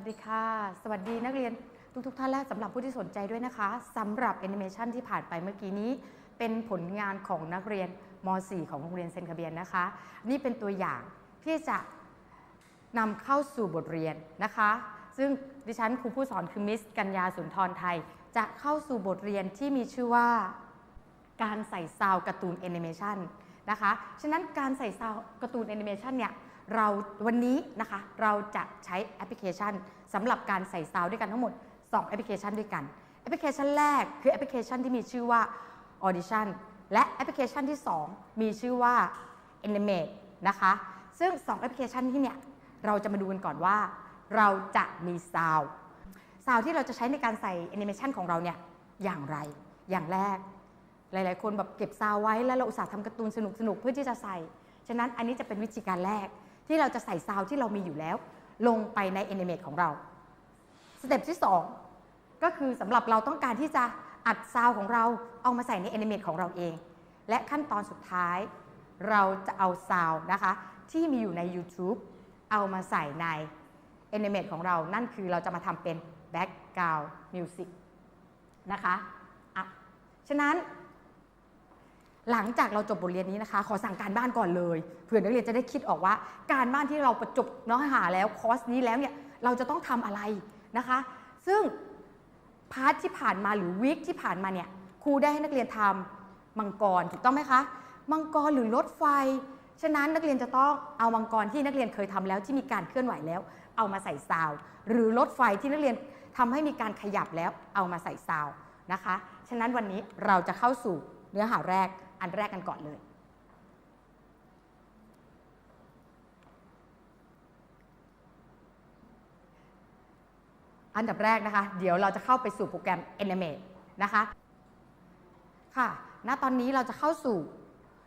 วัสดีค่ะ สวัสดีนักเรียนทุกทท่านและสำหรับผู้ที่สนใจด้วยนะคะสำหรับแอนิเมชันที่ผ่านไปเมื่อกี้นี้ เป็นผลงานของนักเรียนม .4 ของโรงเรียนเซนคาเบียนนะคะ นี่เป็นตัวอย่างที่จะนำเข้าสู่บทเรียนนะคะ ซึ่งดิฉันครูผู้สอนคือมิสกัญญาสุนทรไทย จะเข้าสู่บทเรียนที่มีชื่อว่าการใส่ซาวการ์ตูนแอนิเมชันนะคะ ฉะนั้นการใส่ซาวการ์ตูนแอนิเมชันเนี่ย เราวันนี้นะคะเราจะใช้แอปพลิเคชันสำหรับการใส่ซาวด์ด้วยกันทั้งหมด 2 แอปพลิเคชันด้วยกัน แอปพลิเคชันแรกคือแอปพลิเคชันที่มีชื่อว่า Audition และแอปพลิเคชันที่ 2 มีชื่อว่า Animate นะคะ ซึ่ง 2 แอปพลิเคชันที่เนี่ยเราจะมาดูกันก่อนว่า เราจะมีซาวซาวด์ที่เราจะใช้ในการใส่แอนิเมชันของเราเนี่ยอย่างไรอย่างแรก หลาย ๆ คนแบบเก็บซาวไว้แล้วเราอุตส่าห์ทำการ์ตูนสนุกๆเพื่อที่จะใส่ ฉะนั้นอันนี้จะเป็นวิธีการแรก ที่เราจะใส่ซาวที่เรามีอยู่แล้ว ลงไปในแอนิเมตของเราสเต็ปที่ 2 ก็คือสำหรับเราต้องการที่จะอัดซาวของเราเอามาใส่ในแอนิเมตของเราเอง และขั้นตอนสุดท้าย เราจะเอาซาวนะคะ ที่มีอยู่ใน YouTube เอามาใส่ในแอนิเมตของเรา นั่นคือเราจะมาทำเป็น Background Music นะคะ อะ ฉะนั้น หลังจากเราจบบทเรียนนี้นะคะ ขอสั่งการบ้านก่อนเลยเผื่อนักเรียนจะได้คิดออกว่า การบ้านที่เราประจบเนื้อหาแล้วคอร์สนี้แล้วเนี่ยเราจะต้องทำอะไรนะคะ ซึ่งพาร์ทที่ผ่านมาหรือวีคที่ผ่านมาเนี่ยครูได้ให้นักเรียนทำมังกรถูกต้องไหมคะมังกรหรือรถไฟ ฉะนั้นนักเรียนจะต้องเอามังกรที่นักเรียนเคยทำแล้วที่มีการเคลื่อนไหวแล้ว เอามาใส่ซาว หรือรถไฟที่นักเรียนทำให้มีการขยับแล้วเอามาใส่ซาวนะคะ ฉะนั้นวันนี้เราจะเข้าสู่เนื้อหาแรก อันแรกกันก่อนเลย อันดับแรกนะคะ เดี๋ยวเราจะเข้าไปสู่โปรแกรม Animate นะคะค่ะณตอนนี้เราจะเข้าสู่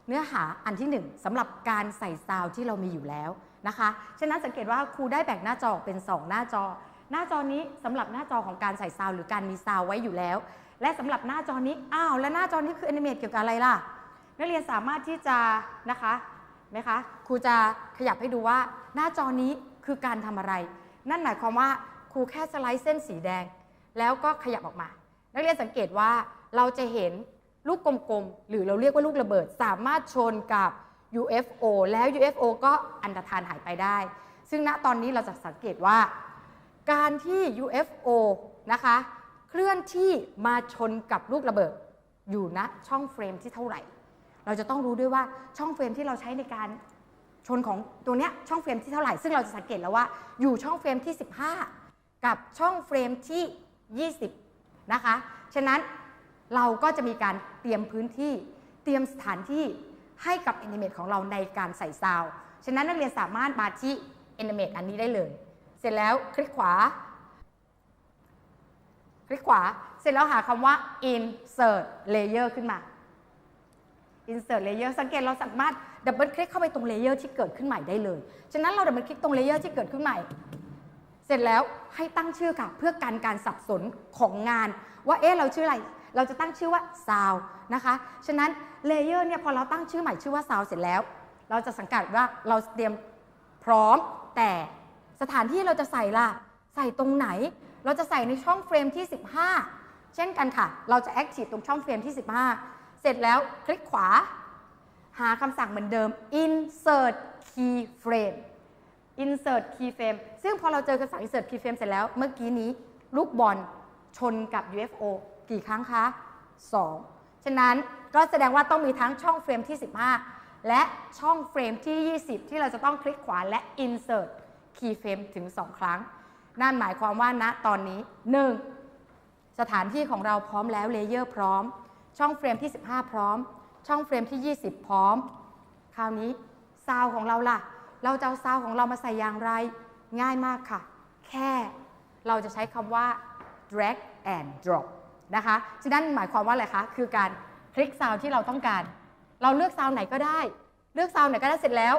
เนื้อหาอันที่หนึ่งสำหรับการใส่ซาวด์ที่เรามีอยู่แล้วนะคะฉะนั้นสังเกตว่าครูได้แบ่งหน้าจอเป็น 2 หน้าจอ หน้าจอนี้สำหรับหน้าจอของการใส่ซาวด์หรือการมีซาวด์ไว้อยู่แล้ว และสำหรับหน้าจอนี้อ้าวและหน้าจอนี้คือ Animate เกี่ยวกับอะไรล่ะ นักเรียนสามารถที่จะนะคะไหมคะครูจะขยับให้ดูว่าหน้าจอนี้คือการทำอะไร นั่นหมายความว่าครูแค่สไลด์เส้นสีแดง แล้วก็ขยับออกมา นักเรียนสังเกตว่าเราจะเห็นลูกกลมๆ หรือเราเรียกว่าลูกระเบิด สามารถชนกับ UFO แล้ว UFO ก็อันตรธานหายไปได้ ซึ่งณตอนนี้เราจะสังเกตว่า การที่ UFO นะคะเคลื่อนที่มาชนกับลูกระเบิด อยู่ณช่องเฟรมที่เท่าไหร่ เราจะต้องรู้ด้วยว่าช่องเฟรมที่เราใช้ในการชนของตัวเนี้ยช่องเฟรมที่เท่าไหร่ ซึ่งเราจะสังเกตแล้วว่าอยู่ช่องเฟรมที่ 15 กับช่องเฟรมที่ 20 นะคะ ฉะนั้นเราก็จะมีการเตรียมพื้นที่เตรียมสถานที่ให้กับ Animate ของเราในการใส่ซาวด์ฉะนั้นนักเรียนสามารถมาที่ Animate อันนี้ได้เลย เสร็จแล้วคลิกขวา คลิกขวา เสร็จแล้วหาคำว่า insert layer ขึ้นมา insert layer สังเกตเราสามารถดับเบิลคลิกเข้าไปตรงเลเยอร์ที่เกิดขึ้นใหม่ได้เลย ฉะนั้นเราดับเบิลคลิกตรงเลเยอร์ที่เกิดขึ้นใหม่ เสร็จแล้วให้ตั้งชื่อค่ะ เพื่อการการสับสนของงาน ว่าเอ๊ะเราชื่ออะไร เราจะตั้งชื่อว่า sound นะคะ ฉะนั้นเลเยอร์เนี่ยพอเราตั้งชื่อใหม่ชื่อว่า sound เสร็จแล้ว เราจะสังเกตว่าเราเตรียมพร้อม แต่สถานที่เราจะใส่ล่ะ ใส่ตรงไหน เราจะใส่ในช่องเฟรมที่ 15 เช่นกันค่ะ เราจะ active ตรงช่องเฟรมที่ 15 เสร็จแล้วคลิกขวา หาคำสั่งเหมือนเดิม insert keyframe insert keyframe ซึ่งพอเราเจอคำสั่ง insert keyframe เสร็จแล้ว เมื่อกี้นี้ลูกบอลชนกับ UFO กี่ครั้งคะ 2 ฉะนั้นก็แสดงว่าต้องมีทั้งช่องเฟรมที่ 15 และช่องเฟรมที่ 20 ที่เราจะต้องคลิกขวาและ insert keyframe ถึง 2 ครั้ง นั่นหมายความว่าณตอนนี้ 1. สถานที่ของเราพร้อมแล้วเลเยอร์พร้อม ช่องเฟรมที่ 15 พร้อม ช่องเฟรมที่ 20 พร้อม คราวนี้ซาวของเราล่ะ เราจะเอาซาวของเรามาใส่อย่างไร ง่ายมากค่ะ แค่เราจะใช้คำว่า drag and drop นะคะ ฉะนั้นหมายความว่าอะไรคะ คือการคลิกซาวที่เราต้องการ เราเลือกซาวไหนก็ได้ เลือกซาวไหนก็ได้เสร็จแล้ว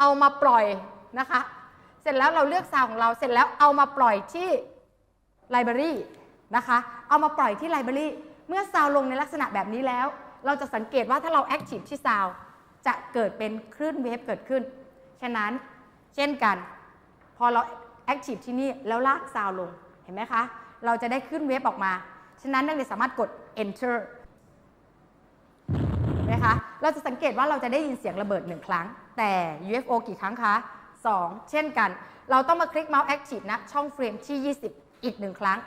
เอามาปล่อยนะคะ เสร็จแล้วเราเลือกซาวของเรา เสร็จแล้วเอามาปล่อยที่ไลบรารีนะคะ เอามาปล่อยที่ไลบรารี เมื่อซาวลงในลักษณะแบบนี้แล้ว เราจะสังเกตว่าถ้าเราแอคทีฟที่ซาวจะเกิดเป็นคลื่นเวฟเกิดขึ้น ฉะนั้นเช่นกัน พอเราแอคทีฟที่นี่แล้วลากซาวลงเห็นไหมคะ เราจะได้ขึ้นเวฟออกมา ฉะนั้นนักเรียนสามารถกด enter นะคะ เราจะสังเกตว่าเราจะได้ยินเสียงระเบิดหนึ่งครั้ง แต่ UFO กี่ครั้งคะ 2 เช่นกัน เราต้องมาคลิกเมาส์ Active นะ ช่องเฟรมที่ 20 อีกหนึ่งครั้ง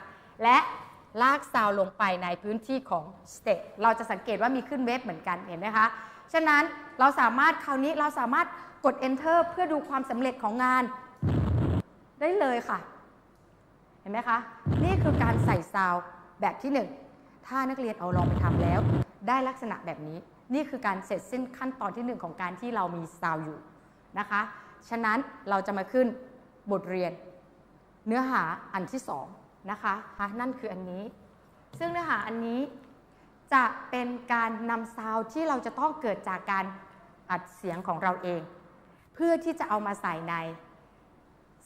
และ ลากซาวลงไปในพื้นที่ของ State เราจะสังเกตว่ามีขึ้นเวฟเหมือนกันเห็นไหมคะ ฉะนั้นเราสามารถคราวนี้เราสามารถกด Enter เพื่อดูความสำเร็จของงานได้เลยค่ะ เห็นไหมคะ นี่คือการใส่ซาวด์แบบที่ 1 ถ้านักเรียนเอาลองไปทำแล้ว ได้ลักษณะแบบนี้ นี่คือการเสร็จสิ้นขั้นตอนที่ 1 ของการที่เรามีซาวด์อยู่นะคะ ฉะนั้นเราจะมาขึ้นบทเรียน เนื้อหาอันที่ 2 นะคะะนั่นคืออันนี้ ซึ่งเนื้อหาอันนี้จะเป็นการนำซาวด์ที่เราจะต้องเกิดจากการอัดเสียงของเราเอง เพื่อที่จะเอามาใส่ใน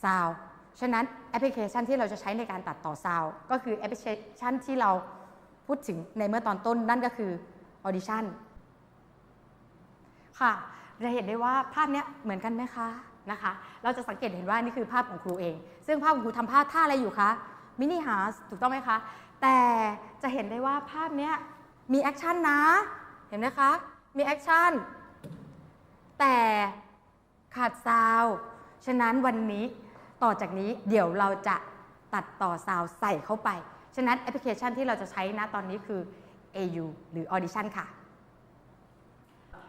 ซาวด์ฉะนั้นแอปพลิเคชันที่เราจะใช้ในการตัดต่อซาวด์ก็คือแอปพลิเคชันที่เราพูดถึงในเมื่อตอนต้นนั่นก็คือ Audition ค่ะเราเห็นได้ว่าภาพนี้เหมือนกันไหมคะนะคะ เราจะสังเกตเห็นว่านี่คือภาพของครูเอง ซึ่งภาพของครูทำภาพท่าอะไรอยู่คะ มินิฮาร์สถูกต้องไหมคะ แต่จะเห็นได้ว่าภาพนี้มีแอคชั่นนะ เห็นไหมคะ มีแอคชั่น แต่ขาดซาวด์ฉะนั้นวันนี้ต่อจากนี้เดี๋ยวเราจะตัดต่อซาวด์ใส่เข้าไป ฉะนั้นแอปพลิเคชันที่เราจะใช้นะตอนนี้คือ AU หรือ Audition ค่ะ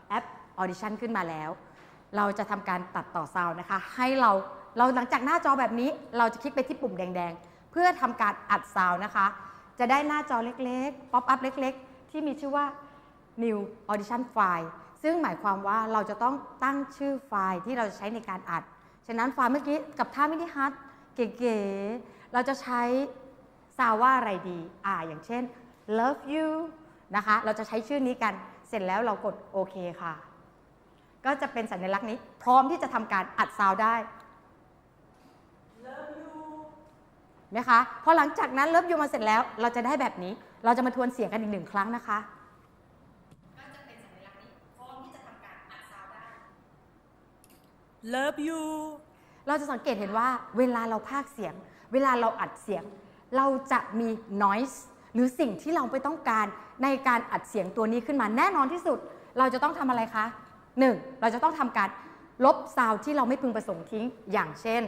แอป Audition ขึ้นมาแล้ว เราจะทำการตัดต่อซาวด์นะคะ ให้เราเราหลังจากหน้าจอแบบนี้ เราจะคลิกไปที่ปุ่มแดงๆ เพื่อทำการอัดซาวนะคะ จะได้หน้าจอเล็กๆ ป๊อปอัพเล็กๆ ที่มีชื่อว่า New Audition File ซึ่งหมายความว่าเราจะต้องตั้งชื่อไฟล์ที่เราจะใช้ในการอัด ฉะนั้นไฟล์เมื่อกี้กับท่ามินิฮัทเก๋ๆ เราจะใช้ซาวว่าอะไรดี อ่า อย่างเช่น love you นะคะ เราจะใช้ชื่อนี้กัน เสร็จแล้วเรากดโอเคค่ะ ก็จะเป็นสัญลักษณ์นี้ พร้อมที่จะทำการอัดซาวได้ ไหมคะพอหลังจากนั้นเลิฟยูมาเสร็จแล้ว เราจะได้แบบนี้ เราจะมาทวนเสียงกันอีกหนึ่งครั้งนะคะก็จะเป็นสัญลักษณ์นี้พร้อมที่จะทำการอัดซาวด์ได้ Love you เราจะสังเกตเห็นว่าเวลาเราพากย์เสียง เวลาเราอัดเสียง เราจะมี noise หรือสิ่งที่เราไม่ต้องการในการอัดเสียงตัวนี้ขึ้นมาแน่นอนที่สุด เราจะต้องทำอะไรคะ 1. เราจะต้องทำการลบซาวด์ที่เราไม่พึงประสงค์ทิ้ง อย่างเช่น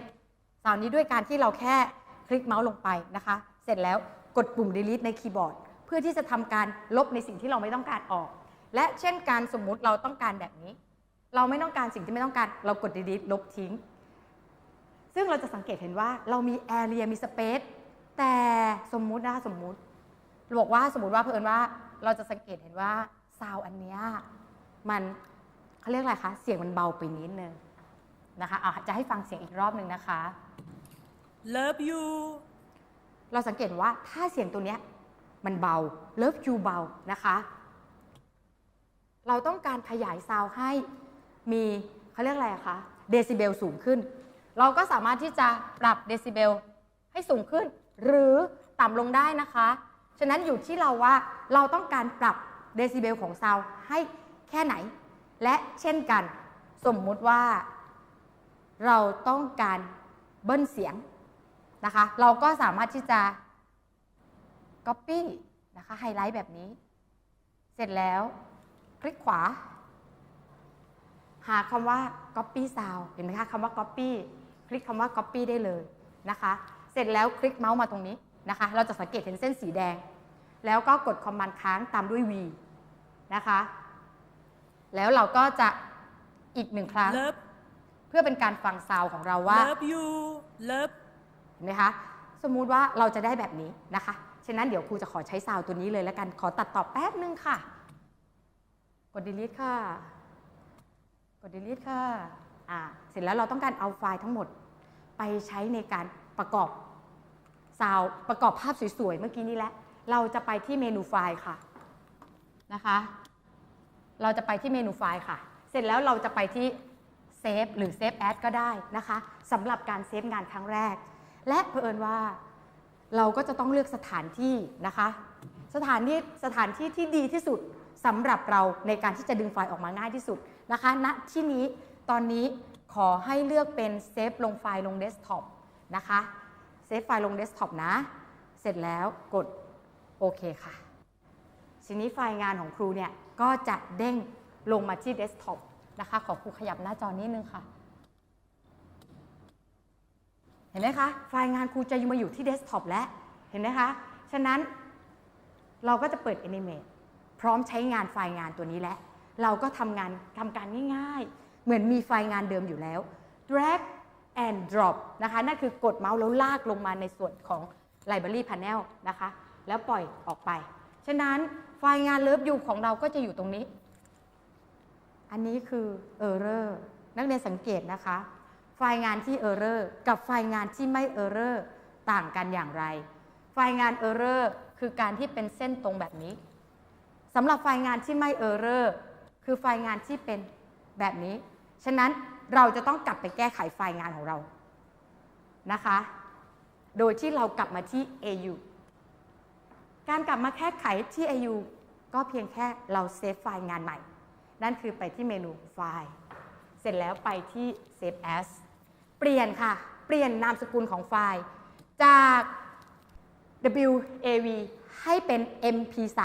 ซาวด์นี้ด้วยการที่เราแค่ คลิกเมาส์ลงไปนะคะ เสร็จแล้วกดปุ่ม delete ในคีย์บอร์ด เพื่อที่จะทำการลบในสิ่งที่เราไม่ต้องการออก และเช่นการสมมุติเราต้องการแบบนี้ เราไม่ต้องการสิ่งที่ไม่ต้องการเรากด delete ลบทิ้ง ซึ่งเราจะสังเกตเห็นว่าเรามีแอเรียมีสเปซแต่สมมุตินะสมมุติบอกว่าสมมติว่าเพื่อนว่าเราจะสังเกตเห็นว่าซาวอันเนี้ยมันเขาเรียกอะไรคะ เสียงมันเบาไปนิดนึงนะคะอะจะให้ฟังเสียงอีกรอบหนึ่งนะคะ Love you เราสังเกตว่าถ้าเสียงตัวเนี้ยมันเบาเลิฟยูเบานะคะ เราต้องการขยายซาวด์ให้มีเขาเรียกอะไรคะเดซิเบลสูงขึ้น เราก็สามารถที่จะปรับเดซิเบลให้สูงขึ้น หรือต่ำลงได้นะคะ ฉะนั้นอยู่ที่เราว่าเราต้องการปรับเดซิเบลของซาวด์ให้แค่ไหน และเช่นกัน สมมุติว่า เราต้องการเบิ้ลเสียง นะคะ เราก็สามารถที่จะ Copy นะคะไฮไลท์แบบนี้ เสร็จแล้ว คลิกขวา หาคำว่า Copy Sound เห็นไหมคะคำว่า Copy คลิกคำว่า Copy ได้เลยนะคะ เสร็จแล้วคลิกเมาส์มาตรงนี้นะคะ เราจะสังเกตเห็นเส้นสีแดง แล้วก็กดคอมมานด์ค้างตามด้วย V นะคะ แล้วเราก็จะอีกหนึ่งครั้ง Love เพื่อเป็นการฟังซาวด์ของเราว่า Love you Love เห็นไหมคะสมมุติว่าเราจะได้แบบนี้นะคะ ฉะนั้นเดี๋ยวครูจะขอใช้ซาวตัวนี้เลยแล้วกัน ขอตัดต่อแป๊บนึงค่ะ กด delete ค่ะ กด delete ค่ะ อ่า เสร็จแล้วเราต้องการเอาไฟล์ทั้งหมด ไปใช้ในการประกอบซาวประกอบภาพสวยๆ เมื่อกี้นี้แหละ เราจะไปที่เมนูไฟล์ค่ะ นะคะ เราจะไปที่เมนูไฟล์ค่ะ เสร็จแล้วเราจะไปที่เซฟหรือเซฟแอดก็ได้นะคะสำหรับการเซฟงานครั้งแรก และเผอิญว่าเราก็จะต้องเลือกสถานที่นะคะ สถานที่สถานที่ที่ดีที่สุดสำหรับเราในการที่จะดึงไฟล์ออกมาง่ายที่สุดนะคะณที่นี้ตอนนี้ขอให้เลือกเป็นเซฟลงไฟล์ลงเดสก์ท็อปนะคะเซฟไฟล์ลงเดสก์ท็อปนะ เสร็จแล้วกดโอเคค่ะทีนี้ไฟล์งานของครูเนี่ยก็จะเด้งลงมาที่เดสก์ท็อปนะคะ ขอครูขยับหน้าจอนิดนึงค่ะ ห็นไหมคะ ไฟล์งานครูจะมาอยู่ที่เดสก์ท็อปแล้ว เห็นไหมคะ ฉะนั้นเราก็จะเปิด Animate พร้อมใช้งานไฟล์งานตัวนี้แล้ว เราก็ทำงานทำการง่ายๆ เหมือนมีไฟล์งานเดิมอยู่แล้ว drag and drop นะคะ นั่นคือกดเมาส์แล้วลากลงมาในส่วนของ Library Panel นะคะ แล้วปล่อยออกไป ฉะนั้นไฟล์งานเลิฟยูของเราก็จะอยู่ตรงนี้ อันนี้คือ Error นักเรียนสังเกตนะคะ ไฟล์งานที่ Error กับไฟล์งานที่ไม่ Error ต่างกันอย่างไร ไฟล์งาน Error คือการที่เป็นเส้นตรงแบบนี้สำหรับไฟล์งานที่ไม่ Error คือไฟล์งานที่เป็นแบบนี้ ฉะนั้นเราจะต้องกลับไปแก้ไขไฟล์งานของเรานะคะ โดยที่เรากลับมาที่ AU การกลับมาแก้ไขที่ AU ก็เพียงแค่เราเซฟไฟล์งานใหม่ นั่นคือไปที่เมนูไฟล์ เสร็จแล้วไปที่ Save As เปลี่ยนค่ะ เปลี่ยนนามสกุลของไฟล์ จาก WAV ให้เป็น MP3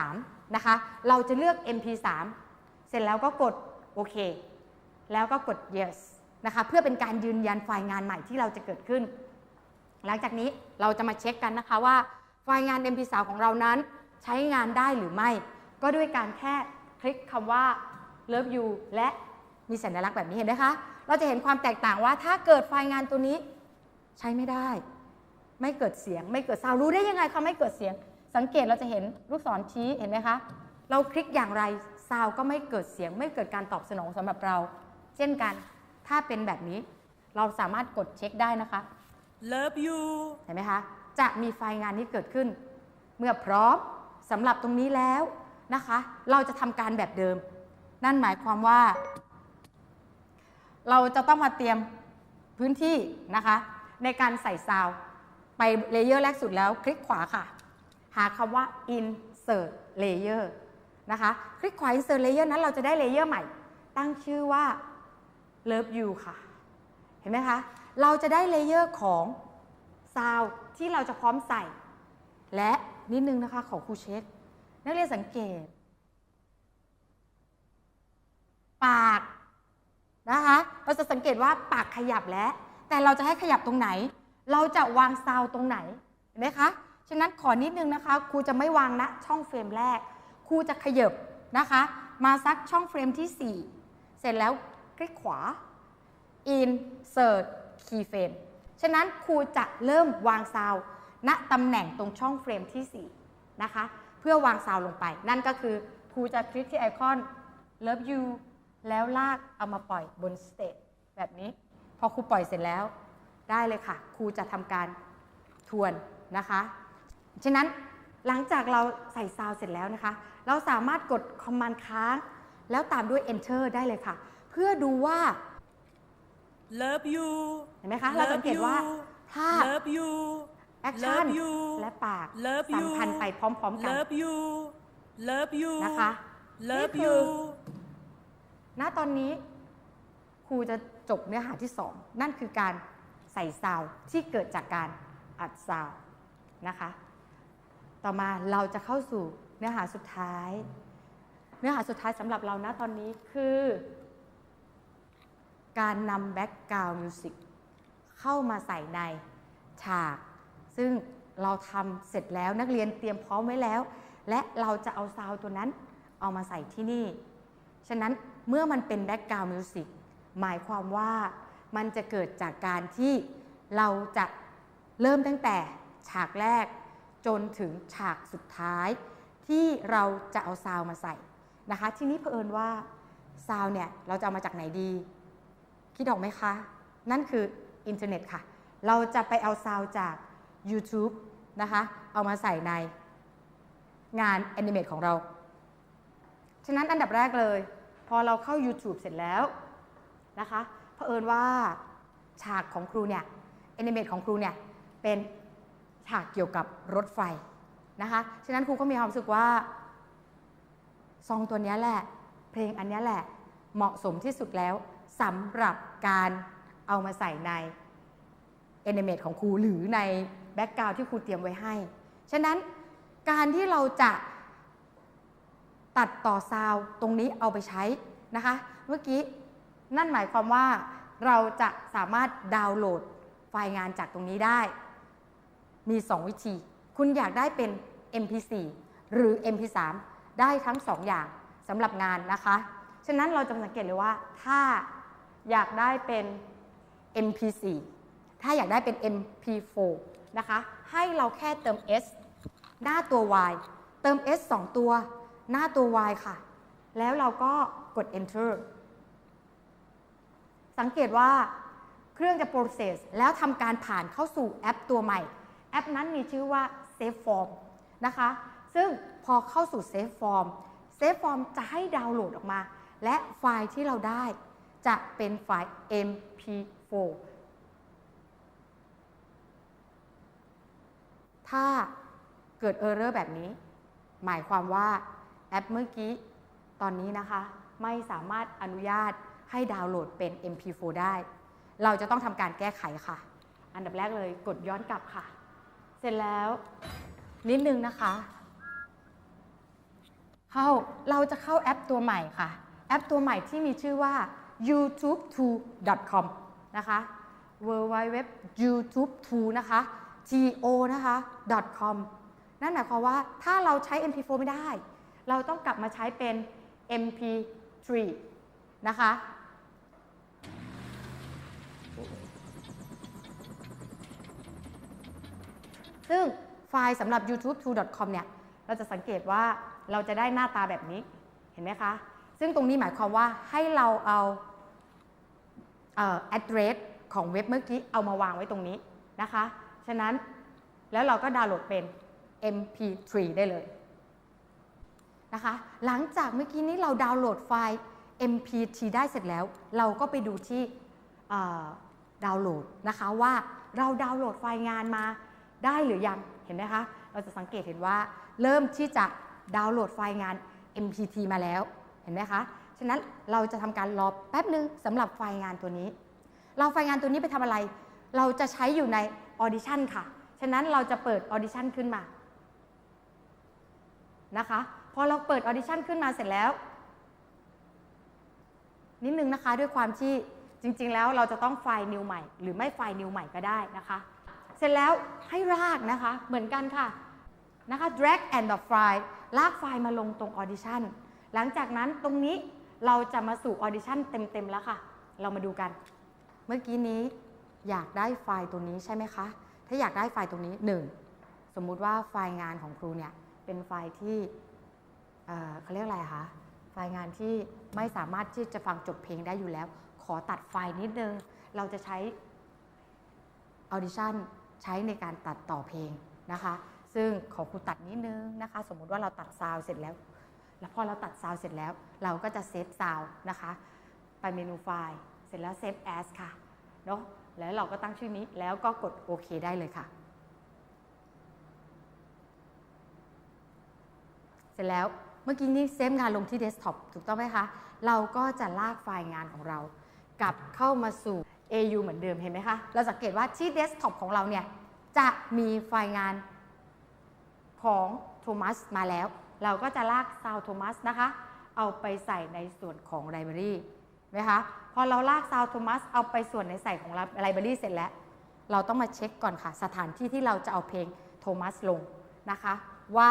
นะคะ เราจะเลือก MP3 เสร็จแล้วก็กดโอเค แล้วก็กด yes นะคะ เพื่อเป็นการยืนยันไฟล์งานใหม่ที่เราจะเกิดขึ้น หลังจากนี้เราจะมาเช็คกันนะคะว่าไฟล์งาน MP3 ของเรานั้นใช้งานได้หรือไม่ ก็ด้วยการแค่คลิกคำว่า Love You และ มีสัญลักษณ์แบบนี้เห็นไหมคะ เราจะเห็นความแตกต่างว่าถ้าเกิดไฟล์งานตัวนี้ใช้ไม่ได้ ไม่เกิดเสียง ไม่เกิดซาวด์รู้ได้ยังไงคะไม่เกิดเสียง สังเกตเราจะเห็นลูกศรชี้เห็นไหมคะ เราคลิกอย่างไรซาวด์ก็ไม่เกิดเสียง ไม่เกิดการตอบสนองสำหรับเรา เช่นกันถ้าเป็นแบบนี้ เราสามารถกดเช็คได้นะคะ Love you เห็นไหมคะ จะมีไฟล์งานนี้เกิดขึ้น เมื่อพร้อมสำหรับตรงนี้แล้วนะคะ เราจะทำการแบบเดิม นั่นหมายความว่า เราจะต้องมาเตรียมพื้นที่นะคะ ในการใส่ซาวไปเลเยอร์แรกสุดแล้วคลิกขวาค่ะ หาคำว่า insert layer นะคะ คลิกขวา insert layer นั้นเราจะได้เลเยอร์ใหม่ ตั้งชื่อว่า love you ค่ะ เห็นไหมคะ เราจะได้เลเยอร์ของซาวที่เราจะพร้อมใส่ และนิดนึงนะคะของครูเช็ค นักเรียนสังเกต ปาก นะคะเราจะสังเกตว่าปากขยับแล้ว แต่เราจะให้ขยับตรงไหน เราจะวางซาวด์ตรงไหนเห็นไหมคะฉะนั้นขอนิดนึงนะคะครูจะไม่วางณช่องเฟรมแรกครูจะขยับนะคะ มาสักช่องเฟรมที่ 4 เสร็จแล้วคลิกขวา insert keyframe ฉะนั้นครูจะเริ่มวางซาวด์ณตำแหน่งตรงช่องเฟรมที่ 4 นะคะ เพื่อวางซาวด์ลงไป นั่นก็คือครูจะคลิกที่ไอคอน love you แล้วลากเอามาปล่อยบนสเตจแบบนี้ พอครูปล่อยเสร็จแล้วได้เลยค่ะ ครูจะทำการทวนนะคะ ฉะนั้นหลังจากเราใส่ซาวด์เสร็จแล้วนะคะ เราสามารถกด command ค้าง แล้วตามด้วย enter ได้เลยค่ะ เพื่อดูว่า Love you เห็นไหมคะ เราสังเกตว่าภาพ Love you แอคชั่น Love you และปาก Love สั you มพันธ์ไปพร้อม ๆ กัน Love you Love you นะคะ Love นี่คื you อ ณตอนนี้ครูจะจบเนื้อหาที่ 2 นั่นคือการใส่ซาวด์ที่เกิดจากการอัดซาวด์นะคะ ต่อมาเราจะเข้าสู่เนื้อหาสุดท้าย เนื้อหาสุดท้ายสำหรับเราณตอนนี้คือ การนำแบ็กกราวด์มิวสิกเข้ามาใส่ในฉาก ซึ่งเราทำเสร็จแล้วนักเรียนเตรียมพร้อมไว้แล้ว และเราจะเอาซาวด์ตัวนั้นเอามาใส่ที่นี่ ฉะนั้น เมื่อมันเป็นแบ็กกราวด์มิวสิกหมายความว่ามันจะเกิดจากการที่เราจะเริ่มตั้งแต่ฉากแรกจนถึงฉากสุดท้าย ที่เราจะเอาซาวด์มาใส่นะคะ ทีนี้เผอิญว่าซาวด์เนี่ยเราจะเอามาจากไหนดี คิดออกไหมคะ นั่นคืออินเทอร์เน็ตค่ะ เราจะไปเอาซาวด์จาก YouTube นะคะ เอามาใส่ในงานแอนิเมตของเรา ฉะนั้นอันดับแรกเลย พอเราเข้า YouTube เสร็จแล้วนะคะเผอิญว่าฉากของครูเนี่ยแอนิเมตของครูเนี่ยเป็นฉากเกี่ยวกับรถไฟนะคะ ฉะนั้นครูก็มีความรู้สึกว่าซองตัวนี้แหละ เพลงอันนี้แหละเหมาะสมที่สุดแล้วสำหรับการเอามาใส่ในแอนิเมตของครูหรือในแบ็กกราวที่ครูเตรียมไว้ให้ ฉะนั้นการที่เราจะ ตัดต่อซาวด์ตรงนี้เอาไปใช้นะคะ เมื่อกี้นั่นหมายความว่าเราจะสามารถดาวน์โหลดไฟล์งานจากตรงนี้ได้ มี 2 วิธี คุณอยากได้เป็น MP4 หรือ MP3 ได้ทั้ง 2 อย่างสำหรับงานนะคะ ฉะนั้นเราจะสังเกตเลยว่าถ้าอยากได้เป็น MP4 ถ้าอยากได้เป็น MP4 นะคะ ให้เราแค่เติม S หน้าตัว Y เติม S 2 ตัว หน้าตัว Y ค่ะ แล้วเราก็กด Enter สังเกตว่าเครื่องจะ process แล้วทำการผ่านเข้าสู่แอปตัวใหม่ แอปนั้นมีชื่อว่า Save Form นะคะ ซึ่งพอเข้าสู่ Save Form Save Form จะให้ดาวน์โหลดออกมา และไฟล์ที่เราได้จะเป็นไฟล์ MP4 ถ้าเกิดเออร์เรอร์แบบนี้ หมายความว่า แอปเมื่อกี้ ตอนนี้นะคะ ไม่สามารถอนุญาตให้ดาวน์โหลดเป็น MP4 ได้ เราจะต้องทำการแก้ไขค่ะ อันดับแรกเลยกดย้อนกลับค่ะ เสร็จแล้วนิดนึงนะคะ เข้าเราจะเข้าแอปตัวใหม่ค่ะ แอปตัวใหม่ที่มีชื่อว่า youtube2.com นะคะ w w w youtube2 นะคะ to นะคะ .com นั่นหมายความว่าถ้าเราใช้ mp4 ไม่ได้ เราต้องกลับมาใช้เป็น mp3 นะคะ ซึ่งไฟล์สำหรับ youtube2.com เนี่ย เราจะสังเกตว่าเราจะได้หน้าตาแบบนี้ เห็นไหมคะ ซึ่งตรงนี้หมายความว่าให้เราเอาเอ่อ address ของเว็บเมื่อกี้เอามาวางไว้ตรงนี้นะคะ ฉะนั้นแล้วเราก็ดาวน์โหลดเป็น mp3 ได้เลย นะคะ หลังจากเมื่อกี้นี้เราดาวน์โหลดไฟล์ mp3 ได้เสร็จแล้ว เราก็ไปดูที่ดาวน์โหลดนะคะว่าเราดาวน์โหลดไฟล์งานมาได้หรือยังเห็นไหมคะ เราจะสังเกตเห็นว่าเริ่มที่จะดาวน์โหลดไฟล์งาน mpt มาแล้วเห็นไหมคะ ฉะนั้นเราจะทำการรอแป๊บหนึ่งสำหรับไฟล์งานตัวนี้ เราไฟล์งานตัวนี้ไปทำอะไร เราจะใช้อยู่ใน Audition ค่ะ ฉะนั้นเราจะเปิด Audition ขึ้นมานะคะ พอเราเปิด Audition ขึ้นมาเสร็จแล้ว นิดนึงนะคะด้วยความที่จริง ๆ แล้วเราจะต้องไฟล์ new ใหม่ หรือไม่ไฟล์ new ใหม่ก็ได้นะคะ เสร็จแล้วให้รากนะคะเหมือนกันค่ะนะคะ drag and drop ไฟล์ลากไฟล์มาลงตรง audition หลังจากนั้นตรงนี้เราจะมาสู่ audition เต็ม ๆ แล้วค่ะ เรามาดูกัน เมื่อกี้นี้อยากได้ไฟล์ตัวนี้ใช่ไหมคะ ถ้าอยากได้ไฟล์ตรงนี้ 1 สมมุติว่าไฟล์งานของครูเนี่ยเป็นไฟล์ที่ เขาเรียกอะไรคะไฟล์งานที่ไม่สามารถที่จะฟังจบเพลงได้อยู่แล้ว ขอตัดไฟล์นิดนึง เราจะใช้ Audition ใช้ในการตัดต่อเพลงนะคะ ซึ่งขอครูตัดนิดนึงนะคะ สมมุติว่าเราตัดซาวด์เสร็จแล้ว แล้วพอเราตัดซาวด์เสร็จแล้ว เราก็จะเซฟซาวด์นะคะ ไปเมนูไฟล์เสร็จแล้วเซฟแอสค่ะเนาะแล้วเราก็ตั้งชื่อนี้แล้วก็กดโอเคได้เลยค่ะ เสร็จแล้ว เมื่อกี้นี้เซฟงานลงที่เดสก์ท็อปถูกต้องไหมคะ เราก็จะลากไฟล์งานของเรา กลับเข้ามาสู่ AU เหมือนเดิมเห็นไหมคะ เราสังเกตว่าที่เดสก์ท็อปของเราเนี่ยจะมีไฟล์งานของโทมัสมาแล้ว เราก็จะลากซาวโทมัสนะคะ เอาไปใส่ในส่วนของไลบรารีไหมคะพอเราลากซาวโทมัสเอาไปส่วนในใส่ของไลบรารีเสร็จแล้ว เราต้องมาเช็คก่อนค่ะ สถานที่ที่เราจะเอาเพลงโทมัสลงนะคะ ว่า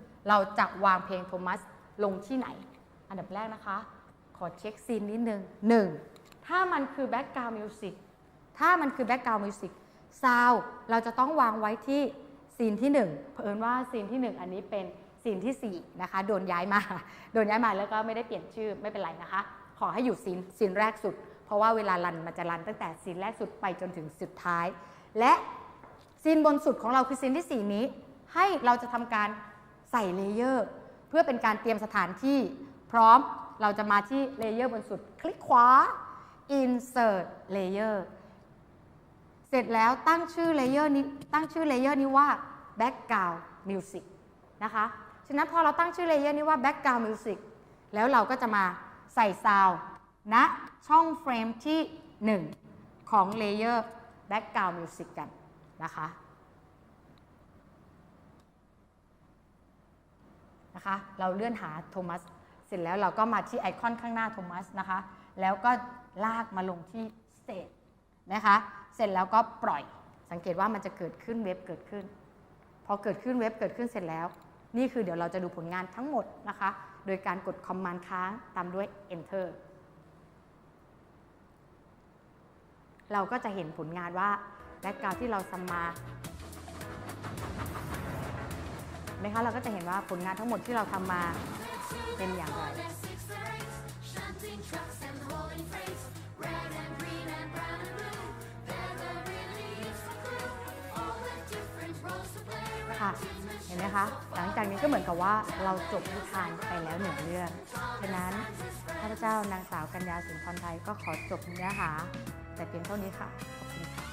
1. เราจะวางเพลงโทมัสลงที่ไหน อันดับแรกนะคะ ขอเช็คซีนนิดนึง 1. ถ้ามันคือแบ็กกราว n ์มิวสิกถ้ามันคือแบ็กกราว n ์มิวสิกซาวเราจะต้องวางไว้ที่ซีนที่1เผอิญว่าซีนที่ 1 อันนี้เป็นซีนที่4นะคะโดนย้ายมา โดนย้ายมาแล้วก็ไม่ได้เปลี่ยนชื่อไม่เป็นไรนะคะ ขอให้อยู่ซีนซีนแรกสุด เพราะว่าเวลารันมันจะรันตั้งแต่ซีนแรกสุดไปจนถึงสุดท้าย และซีนบนสุดของเราคือซีนที่ 4 นี้ ให้เราจะทำการ ใส่เลเยอร์เพื่อเป็นการเตรียมสถานที่พร้อมเราจะมาที่เลเยอร์บนสุด คลิกขวา insert layer เสร็จแล้วตั้งชื่อเลเยอร์นี้ตั้งชื่อเลเยอร์นี้ว่า background music นะคะ ฉะนั้นพอเราตั้งชื่อเลเยอร์นี้ว่า background music แล้วเราก็จะมาใส่ซาวณช่องเฟรมที่ 1 ของเลเยอร์ background music กันนะคะ นะคะ เราเลื่อนหาโทมัสเสร็จแล้วเราก็มาที่ไอคอนข้างหน้าโทมัสนะคะ แล้วก็ลากมาลงที่ state นะคะ เสร็จแล้วก็ปล่อย สังเกตว่ามันจะเกิดขึ้นเว็บเกิดขึ้น พอเกิดขึ้นเว็บเกิดขึ้นเสร็จแล้ว นี่คือเดี๋ยวเราจะดูผลงานทั้งหมดนะคะ โดยการกด command ค้างตามด้วย enter เราก็จะเห็นผลงานว่าแบ็กกราวที่เราทำมา นไหมคะเราก็จะเห็นว่าผลงานทั้งหมดที่เราทำมาเป็นอย่างไร ค่ะ เห็นไหมคะ หลังจากนี้ก็เหมือนกับว่าเราจบนิทานไปแล้วหนึ่งเรื่อง ฉะนั้นข้าพเจ้านางสาวกัญญาสุนทรไทยก็ขอจบเนื้อหา แต่เพียงเท่านี้ค่ะขอบคุณค่ะ